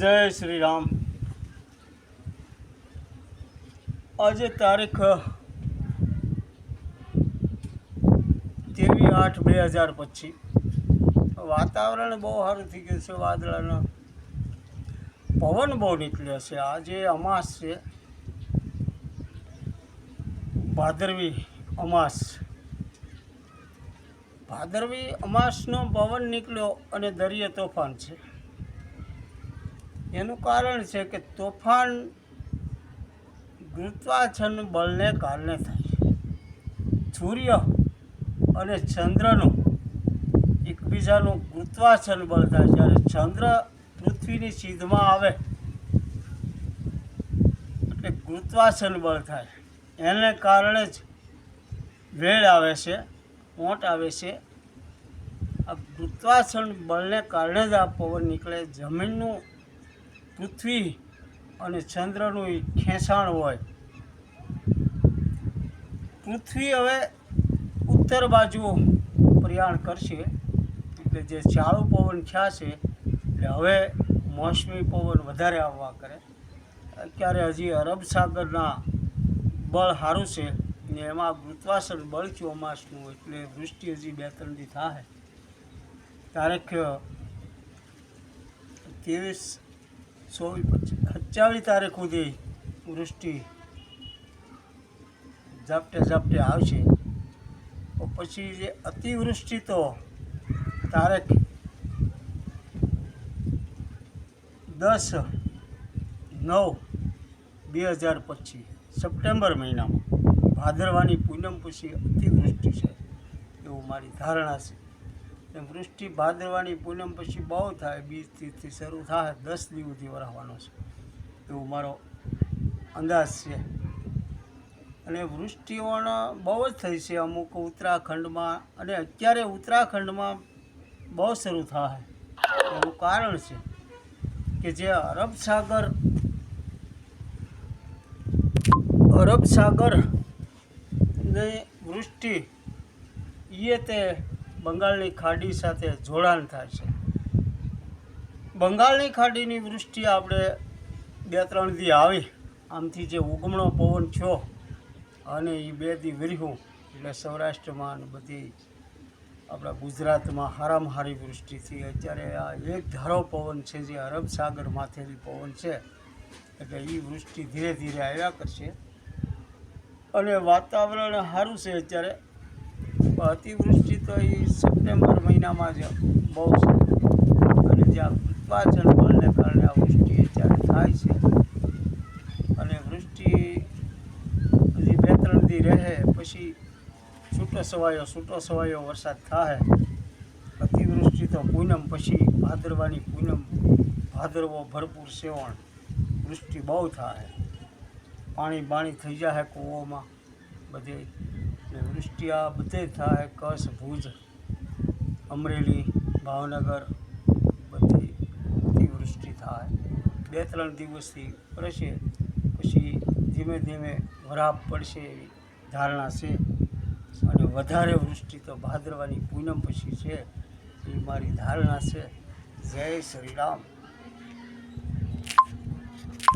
જય શ્રી રામ. આજે તારીખ તેવી આઠ બે હજાર પચીસ. વાતાવરણ બહુ સારું થઈ ગયું છે, વાદળાના. પવન બહુ નીકળ્યો છે. આજે અમાસ છે. ભાદરવી અમાસ. ભાદરવી અમાસનો પવન નીકળ્યો અને દરિયે તોફાન છે. એનું કારણ છે કે તોફાન ગુરુત્વાકર્ષણ બળને કારણે થાય સૂર્ય અને ચંદ્રનું એકબીજાનું ગુરુત્વાકર્ષણ બળ થાય જ્યારે ચંદ્ર પૃથ્વીની સીધમાં આવે, એટલે ગુરુત્વાકર્ષણ બળ થાય એને કારણે જ વેળ આવે છે મોટ આવે છે. આ ગુરુત્વાકર્ષણ બળને કારણે જ આ પવન નીકળે જમીનનું પૃથ્વી અને ચંદ્રનું ખેંચાણ હોય. પૃથ્વી હવે ઉત્તર બાજુ પ્રયાણ કરશે. એટલે જે ચાળુ પવન થયા છે એટલે હવે મોસમી પવન વધારે આવવા કરે. અત્યારે હજી અરબ સાગરના બળ સારું છે, ને એમાં વૃત્વાસન બળ ચોમાસનું એટલે વૃષ્ટિ હજી બે ત્રણ દી થાય તારીખ, ત્રેવીસ ચોવીસ સત્યાવીસ તારીખ સુધી વૃષ્ટિ ઝાપટે ઝાપટે આવશે. પછી જે અતિવૃષ્ટિ તો તારીખ દસ નવ બે હજાર પચીસ, સપ્ટેમ્બર મહિનામાં. ભાદરવાની પૂનમ પછી અતિવૃષ્ટિ છે. એવું મારી ધારણા છે. વૃષ્ટિ ભાદરવાની પૂનમ પછી બહુ થાય બીજ તીર્થથી શરૂ થાય, દસ દિવસથી વરાવવાનો છે. એવો મારો અંદાજ છે. અને વૃષ્ટિઓનો બહુ જ થઈ છે અમુક ઉત્તરાખંડમાં અને અત્યારે ઉત્તરાખંડમાં બહુ શરૂ થાય. એનું કારણ છે કે જે અરબ સાગર અરબ સાગર ને વૃષ્ટિ એ તે બંગાળની ખાડી સાથે જોડાણ થાય છે. બંગાળની ખાડીની વૃષ્ટિ આપણે બે ત્રણ દી આવી. આમથી જે ઉગમણો પવન થયો અને એ બે દી વિરહ્યું. એટલે સૌરાષ્ટ્રમાં અને બધી આપણા ગુજરાતમાં હારામ હારી વૃષ્ટિ થઈ. અત્યારે આ એક ધારો પવન છે જે અરબ સાગર માથેની પવન છે. એટલે એ વૃષ્ટિ ધીરે ધીરે આવ્યા કરશે. અને વાતાવરણ સારું છે અત્યારે. અતિવૃષ્ટિ તો એ સપ્ટેમ્બર મહિનામાં જ બહુ છે. અને જ્યાં ઉત્પાદન બળને કારણે આ વૃષ્ટિ અત્યારે થાય છે, અને વૃષ્ટિ હજી બે ત્રણ દી રહે પછી છૂટો સવાયો છૂટો સવાયો વરસાદ થાય અતિવૃષ્ટિ તો પૂનમ પછી ભાદરવાની પૂનમ, ભાદરવો ભરપૂર સેવણ, વૃષ્ટિ બહુ થાય પાણી બાણી થઈ જાય કૂવોમાં, બધે ને વૃષ્ટિ આ બધે થાય કચ્છ ભુજ, અમરેલી, ભાવનગર બધી અતિવૃષ્ટિ થાય. બે ત્રણ દિવસથી પડશે, પછી ધીમે ધીમે વરાપ પડશે એવી ધારણા છે. અને વધારે વૃષ્ટિ તો ભાદરવાની પૂનમ પછી છે, એ મારી ધારણા છે. જય શ્રી રામ.